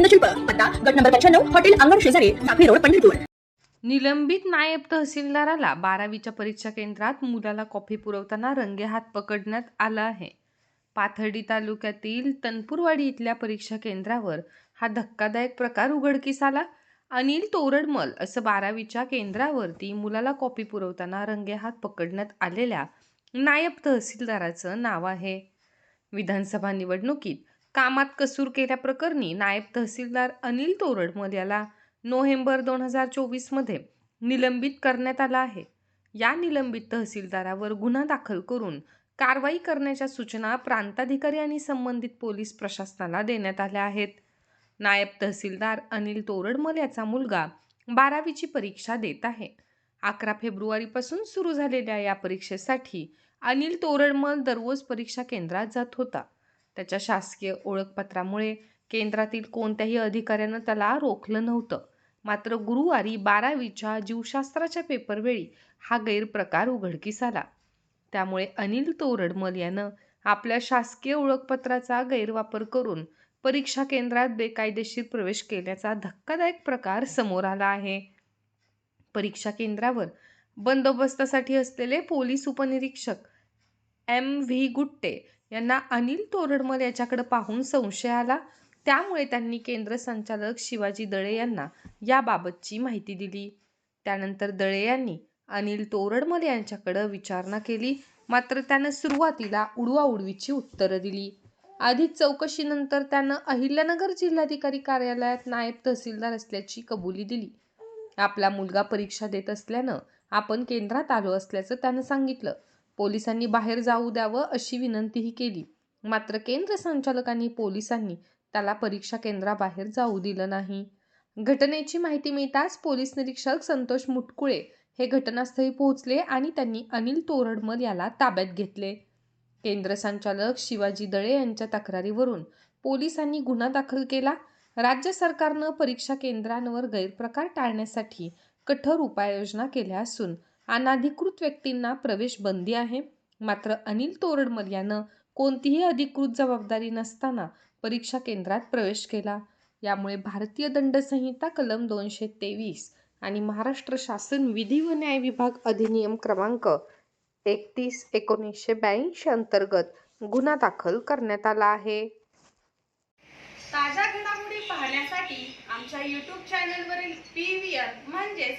गोविंद शिल्प पत्ता गट नंबर पंच्याण्णव हॉटेल अंगण शेजारी साखळी रोड पंढरपूर. निलंबित नायब तहसीलदाराला बारावीच्या परीक्षा केंद्रात मुलाला कॉफी पुरवताना रंगेहात पकडण्यात आला आहे. पाथर्डी तालुक्यातील तनपूरवाडी इथल्या परीक्षा केंद्रावर हा धक्कादायक प्रकार उघडकीस आला. अनिल तोरडमल असं बारावीच्या केंद्रावरती मुलाला कॉफी पुरवताना रंगेहात पकडण्यात आलेल्या नायब तहसीलदाराचं नाव आहे. विधानसभा निवडणुकीत कामात कसूर केल्याप्रकरणी नायब तहसीलदार अनिल तोरडमल याला नोव्हेंबर दोन हजार चोवीसमध्ये निलंबित करण्यात आला आहे. या निलंबित तहसीलदारावर गुन्हा दाखल करून कारवाई करण्याच्या सूचना प्रांताधिकारी आणि संबंधित पोलीस प्रशासनाला देण्यात आल्या आहेत. नायब तहसीलदार अनिल तोरडमल याचा मुलगा बारावीची परीक्षा देत आहे. अकरा फेब्रुवारीपासून सुरू झालेल्या या परीक्षेसाठी अनिल तोरडमल दररोज परीक्षा केंद्रात जात होता. त्याच्या शासकीय ओळखपत्रामुळे केंद्रातील कोणत्याही अधिकाऱ्यानं त्याला रोखलं नव्हतं. मात्र गुरुवारी बारावीच्या जीवशास्त्राच्या पेपरवेळी हा गैरप्रकार उघडकीस आला. त्यामुळे अनिल तोरडमल यानं आपल्या शासकीय ओळखपत्राचा गैरवापर करून परीक्षा केंद्रात बेकायदेशीर प्रवेश केल्याचा धक्कादायक प्रकार समोर आला आहे. परीक्षा केंद्रावर बंदोबस्तासाठी असलेले पोलीस उपनिरीक्षक एम व्ही गुट्टे यांना अनिल तोरडमल याच्याकडे पाहून संशय आला. त्यामुळे त्यांनी केंद्र संचालक शिवाजी दळे यांना याबाबतची माहिती दिली. त्यानंतर दळे यांनी अनिल तोरडमल यांच्याकडं विचारणा केली. मात्र त्यानं सुरुवातीला उडवाउडवीची उत्तरं दिली. आधीच चौकशीनंतर त्यानं अहिल्यानगर जिल्हाधिकारी कार्यालयात नायब तहसीलदार असल्याची कबुली दिली. आपला मुलगा परीक्षा देत असल्यानं आपण केंद्रात आलो असल्याचं त्यानं सांगितलं. पोलिसांनी बाहेर जाऊ द्यावं अशी विनंतीही केली. मात्र केंद्र संचालकांनी पोलिसांनी त्याला परीक्षा केंद्राबाहेर जाऊ दिलं नाही. घटनेची माहिती मिळताच पोलीस निरीक्षक संतोष मुटकुळे हे घटनास्थळी पोहोचले आणि त्यांनी अनिल तोरडमल याला ताब्यात घेतले. केंद्र संचालक शिवाजी दळे यांच्या तक्रारीवरून पोलिसांनी गुन्हा दाखल केला. राज्य सरकारनं परीक्षा केंद्रांवर गैरप्रकार टाळण्यासाठी कठोर उपाययोजना केल्या असून अनाधिकृत व्यक्तींना प्रवेश बंदी आहे. मात्र अनिल तोरडमल यानं कोणतीही अधिकृत जबाबदारी नसताना परीक्षा केंद्रात प्रवेश केला. यामुळे भारतीय दंड संहिता कलम दोनशे तेवीस आणि महाराष्ट्र शासन विधी व न्याय विभाग अधिनियम क्रमांक एकतीस एकोणीसशे ब्याऐंशी अंतर्गत गुन्हा दाखल करण्यात आला आहे. ताज्या घडामोडी पाहण्यासाठी आमच्या यूट्यूब चॅनलवरील पी व्ही आर म्हणजेच